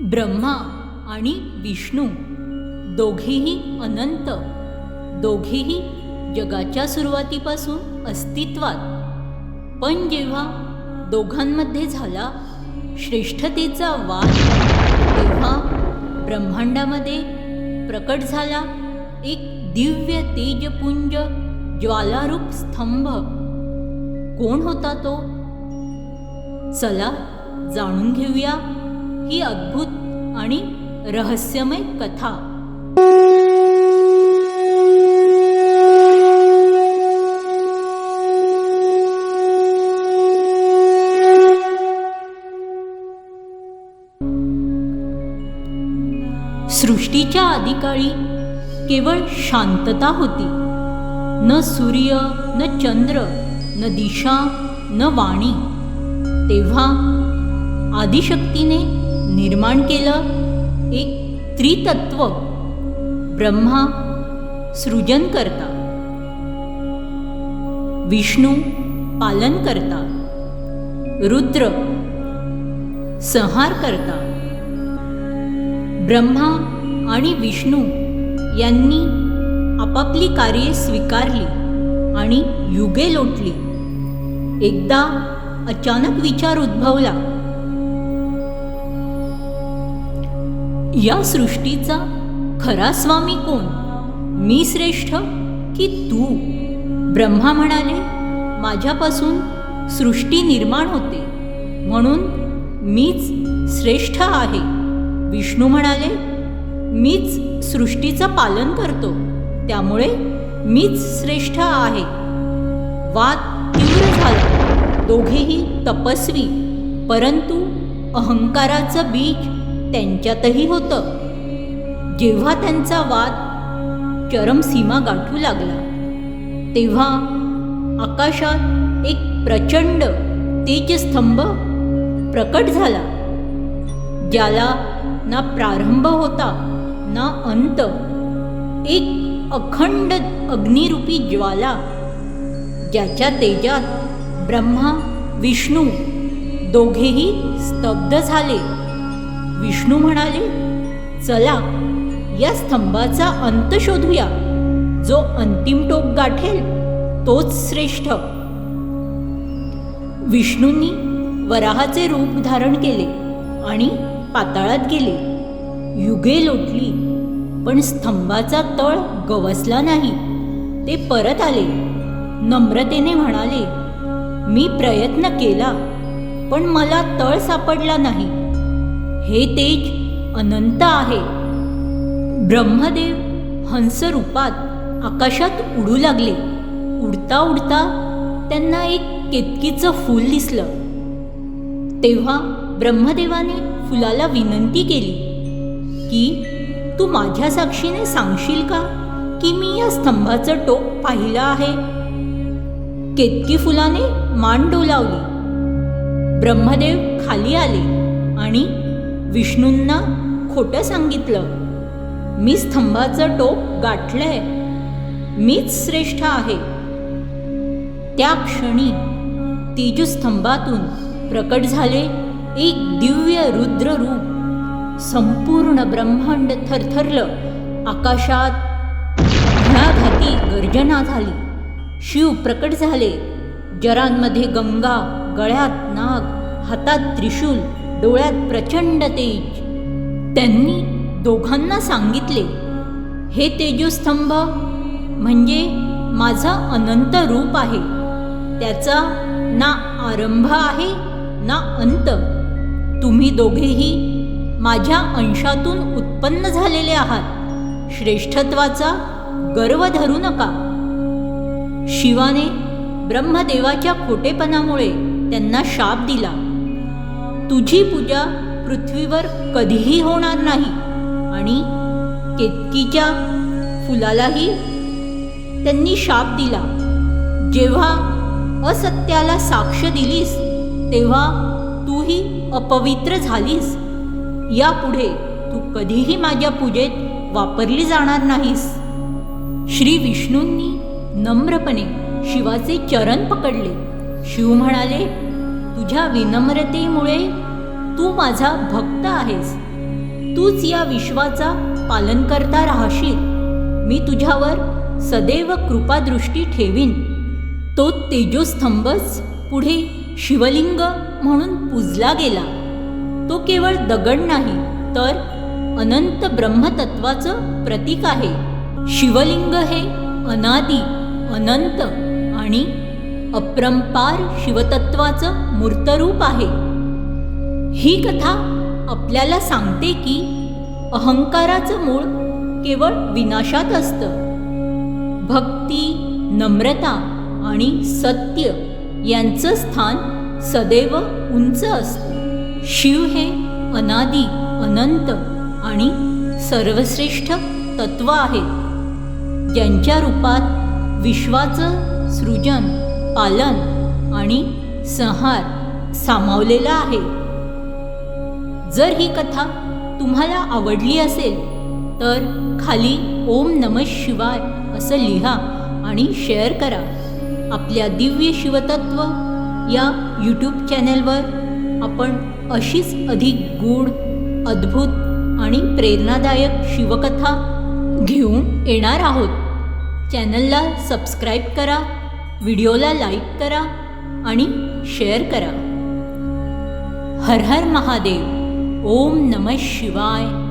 ब्रह्मा आणि विष्णू दोघेही अनंत. दोघेही जगाच्या सुरुवातीपासून अस्तित्वात. पण जेव्हा दोघांमध्ये झाला श्रेष्ठतेचा वाद तेव्हा ब्रह्मांडामध्ये प्रकट झाला एक दिव्य तेजपुंज ज्वालारूप स्तंभ. कोण होता तो? चला जाणून घेऊया. ही अद्भुत आणि रहस्यमय कथा. सृष्टीच्या आदिकाळी केवळ शांतता होती. न सूर्य न चंद्र न दिशा न वाणी. तेव्हा आदिशक्तीने निर्माण केलं. एक त्रितत्व. ब्रह्मा सृजन करता. विष्णू पालन करता. रुद्र संहार करता. ब्रह्मा आणि विष्णू यांनी आपापली कार्ये स्वीकारली आणि युगे लोटली. एकदा अचानक विचार उद्भवला. या सृष्टीचा खरा स्वामी कोण? मी श्रेष्ठ की तू? ब्रह्मा म्हणाले माझ्यापासून सृष्टी निर्माण होते. म्हणून मीच श्रेष्ठ आहे. विष्णू म्हणाले मीच सृष्टीचं पालन करतो. त्यामुळे मीच श्रेष्ठ आहे. वाद तीव्र झाला. दोघेही तपस्वी परंतु अहंकाराचं बीज त्यांच्यातही होतं. जेव्हा त्यांचा वाद चरमसीमा गाठू लागला तेव्हा आकाशात एक प्रचंड तेजस्तंभ प्रकट झाला ज्याला ना प्रारंभ होता ना अंत. एक अखंड अग्निरूपी ज्वाला ज्याच्या तेजात ब्रह्मा विष्णू दोघेही स्तब्ध झाले. विष्णू म्हणाले चला या स्तंभाचा अंत शोधूया. जो अंतिम टोक गाठेल तोच श्रेष्ठ. विष्णूंनी वराहाचे रूप धारण केले आणि पाताळात गेले. युगे लोटली पण स्तंभाचा तळ गवसला नाही. ते परत आले. नम्रतेने म्हणाले मी प्रयत्न केला पण मला तळ सापडला नाही. हे तेज अनंत आहे. ब्रह्मदेव हंस रूपात आकाशात उडू लागले. उडता उडता त्यांना एक केतकीचं फूल दिसलं. तेव्हा ब्रह्मदेवाने फुलाला विनंती केली की तू माझ्या साक्षीने सांगशील का की मी या स्तंभाचं टोक पाहिलं आहे? केतकी फुलाने मान डोलावली. ब्रह्मदेव खाली आले आणि विष्णूंना खोटं सांगितलं. मी स्तंभाचं टोक गाठलंय. मीच श्रेष्ठ आहे. त्या क्षणी तेजस्तंभातून प्रकट झाले एक दिव्य रुद्र रूप संपूर्ण ब्रह्मांड थरथरलं. आकाशात घणाघाती गर्जना झाली. शिव प्रकट झाले. जरांमध्ये गंगा गळ्यात नाग हातात त्रिशूल डोळ्यात प्रचंड तेज. त्यांनी दोघांना सांगितले हे तेजोस्तंभ म्हणजे माझं अनंत रूप आहे. त्याचा ना आरंभ आहे ना अंत. तुम्ही दोघेही माझ्या अंशातून उत्पन्न झालेले आहात. श्रेष्ठत्वाचा गर्व धरू नका. शिवाने ब्रह्मदेवाच्या खोटेपणामुळे त्यांना शाप दिला. तुझी पूजा पृथ्वीवर कधीही होणार नाही. आणि केतकीच्या फुलालाही त्यांनी शाप दिला. जेव्हा असत्याला साक्ष दिलीस तेव्हा तूही अपवित्र झालीस. यापुढे तू कधीही माझ्या पूजेत वापरली जाणार नाहीस. श्री विष्णूंनी नम्रपणे शिवाचे चरण पकडले. शिव म्हणाले तुझ्या विनम्रतेमुळे तू माझा भक्त आहेस. तूच या विश्वाचा पालन करता राहशील. मी तुझ्यावर सदैव कृपादृष्टी ठेवीन. तो तेजोस्तंभच पुढे शिवलिंग म्हणून पूजला गेला. तो केवळ दगड नाही तर अनंत ब्रह्मतत्वाचं प्रतीक आहे. शिवलिंग हे अनादी अनंत आणि अप्रंपार शिवतत्वाचं मूर्तरूप आहे. ही कथा आपल्याला सांगते की अहंकाराचं मूळ केवळ विनाशात असतं. भक्ती नम्रता आणि सत्य यांचं स्थान सदैव उंच असतं. शिव हे अनादी अनंत आणि सर्वश्रेष्ठ तत्व आहे ज्यांच्या रूपात विश्वाचं सृजन पालन आणि संहार सामावलेला आहे. जर ही कथा तुम्हाला आवडली असेल तर खाली ओम नम शिवाय असं लिहा आणि शेअर करा. आपल्या दिव्य शिवतत्व या यूट्यूब चॅनेलवर आपण अशीच अधिक गूढ अद्भुत आणि प्रेरणादायक शिवकथा घेऊन येणार आहोत. चॅनलला सबस्क्राईब करा व्हिडिओला लाईक करा आणि शेअर करा. हर हर महादेव. ओम नम शिवाय.